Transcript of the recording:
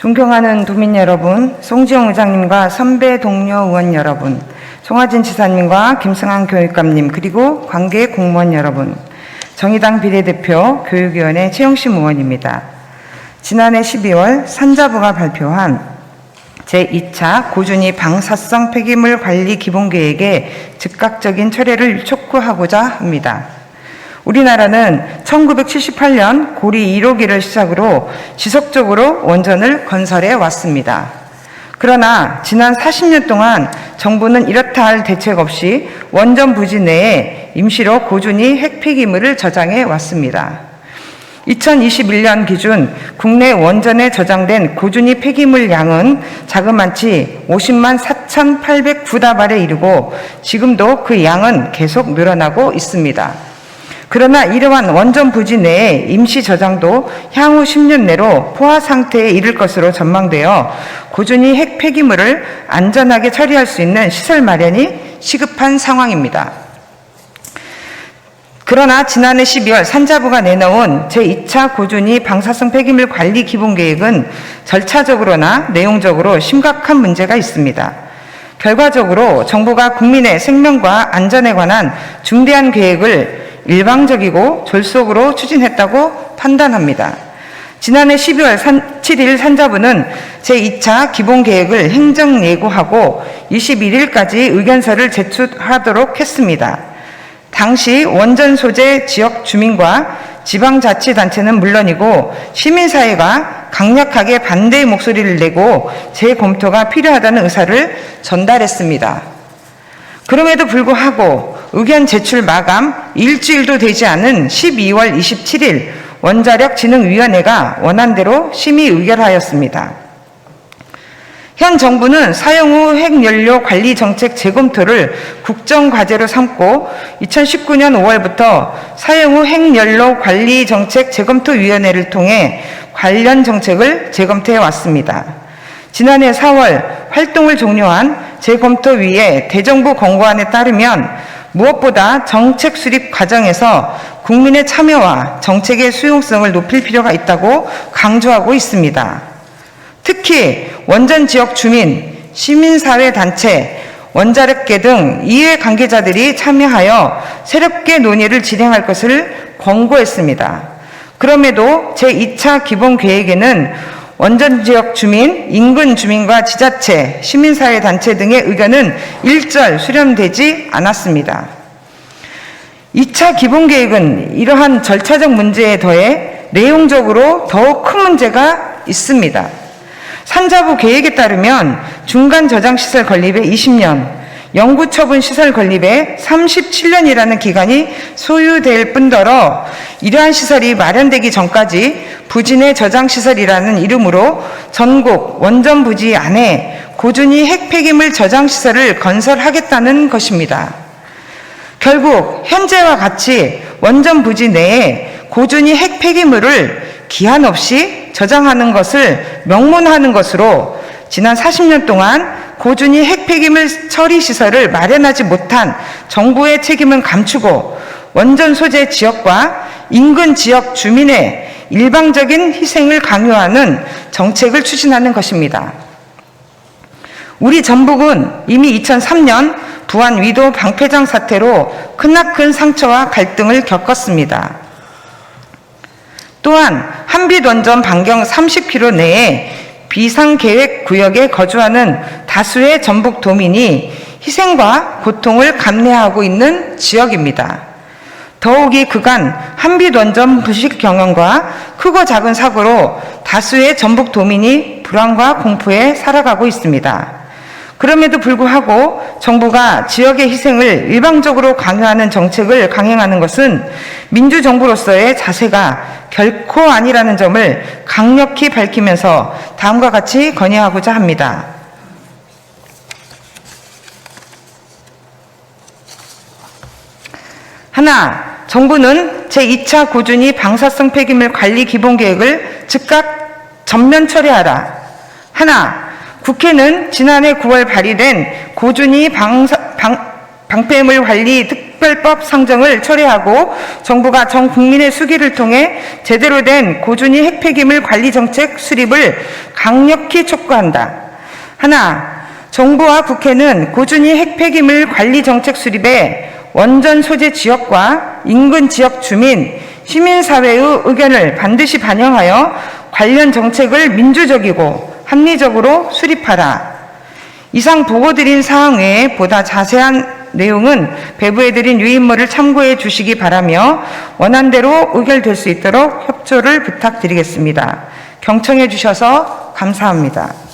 존경하는 도민 여러분, 송지영 의장님과 선배 동료 의원 여러분, 송하진 지사님과 김승환 교육감님, 그리고 관계 공무원 여러분, 정의당 비례대표 교육위원회 최영심 의원입니다. 지난해 12월 산자부가 발표한 제2차 고준위 방사성 폐기물 관리 기본계획의 즉각적인 철회를 촉구하고자 합니다. 우리나라는 1978년 고리 1호기를 시작으로 지속적으로 원전을 건설해 왔습니다. 그러나 지난 40년 동안 정부는 이렇다 할 대책 없이 원전 부지 내에 임시로 고준위 핵폐기물을 저장해 왔습니다. 2021년 기준 국내 원전에 저장된 고준위 폐기물 양은 자그마치 50만 4,809다발에 이르고 지금도 그 양은 계속 늘어나고 있습니다. 그러나 이러한 원전 부지 내에 임시 저장도 향후 10년 내로 포화 상태에 이를 것으로 전망되어 고준위 핵 폐기물을 안전하게 처리할 수 있는 시설 마련이 시급한 상황입니다. 그러나 지난해 12월 산자부가 내놓은 제2차 고준위 방사성 폐기물 관리 기본 계획은 절차적으로나 내용적으로 심각한 문제가 있습니다. 결과적으로 정부가 국민의 생명과 안전에 관한 중대한 계획을 일방적이고 졸속으로 추진했다고 판단합니다. 지난해 12월 7일 산자부는 제2차 기본계획을 행정 예고하고 21일까지 의견서를 제출하도록 했습니다. 당시 원전 소재 지역 주민과 지방자치단체는 물론이고 시민사회가 강력하게 반대의 목소리를 내고 재검토가 필요하다는 의사를 전달했습니다. 그럼에도 불구하고 의견 제출 마감 일주일도 되지 않은 12월 27일 원자력진흥위원회가 원안대로 심의 의결하였습니다. 현 정부는 사용 후 핵연료 관리 정책 재검토를 국정과제로 삼고 2019년 5월부터 사용 후 핵연료 관리 정책 재검토위원회를 통해 관련 정책을 재검토해 왔습니다. 지난해 4월 활동을 종료한 재검토위의 대정부 권고안에 따르면 무엇보다 정책 수립 과정에서 국민의 참여와 정책의 수용성을 높일 필요가 있다고 강조하고 있습니다. 특히 원전 지역 주민, 시민사회 단체, 원자력계 등 이해 관계자들이 참여하여 새롭게 논의를 진행할 것을 권고했습니다. 그럼에도 제2차 기본 계획에는 원전 지역 주민, 인근 주민과 지자체, 시민사회 단체 등의 의견은 일절 수렴되지 않았습니다. 2차 기본 계획은 이러한 절차적 문제에 더해 내용적으로 더욱 큰 문제가 있습니다. 산자부 계획에 따르면 중간 저장 시설 건립에 20년, 영구 처분 시설 건립에 37년이라는 기간이 소요될 뿐더러 이러한 시설이 마련되기 전까지 부진의 저장 시설이라는 이름으로 전국 원전 부지 안에 고준위 핵폐기물 저장 시설을 건설하겠다는 것입니다. 결국 현재와 같이 원전 부지 내에 고준위 핵폐기물을 기한 없이 저장하는 것을 명문하는 것으로 지난 40년 동안 고준위 핵폐기물 처리 시설을 마련하지 못한 정부의 책임은 감추고 원전 소재 지역과 인근 지역 주민의 일방적인 희생을 강요하는 정책을 추진하는 것입니다. 우리 전북은 이미 2003년 부안 위도 방패장 사태로 크나큰 상처와 갈등을 겪었습니다. 또한 한빛 원전 반경 30km 내에 비상계획 구역에 거주하는 다수의 전북 도민이 희생과 고통을 감내하고 있는 지역입니다. 더욱이 그간 한빛 원전 부식 경영과 크고 작은 사고로 다수의 전북 도민이 불안과 공포에 살아가고 있습니다. 그럼에도 불구하고 정부가 지역의 희생을 일방적으로 강요하는 정책을 강행하는 것은 민주정부로서의 자세가 결코 아니라는 점을 강력히 밝히면서 다음과 같이 건의하고자 합니다. 하나, 정부는 제2차 고준위 방사성 폐기물 관리 기본 계획을 즉각 전면 처리하라. 하나, 국회는 지난해 9월 발의된 고준위 방사, 방, 방패물 관리 특, 특별법 상정을 철회하고 정부가 전 국민의 수기를 통해 제대로 된 고준위 핵폐기물 관리 정책 수립을 강력히 촉구한다. 하나, 정부와 국회는 고준위 핵폐기물 관리 정책 수립에 원전 소재 지역과 인근 지역 주민, 시민사회의 의견을 반드시 반영하여 관련 정책을 민주적이고 합리적으로 수립하라. 이상 보고드린 사항 외에 보다 자세한 내용은 배부해드린 유인물을 참고해 주시기 바라며 원안대로 의결될 수 있도록 협조를 부탁드리겠습니다. 경청해 주셔서 감사합니다.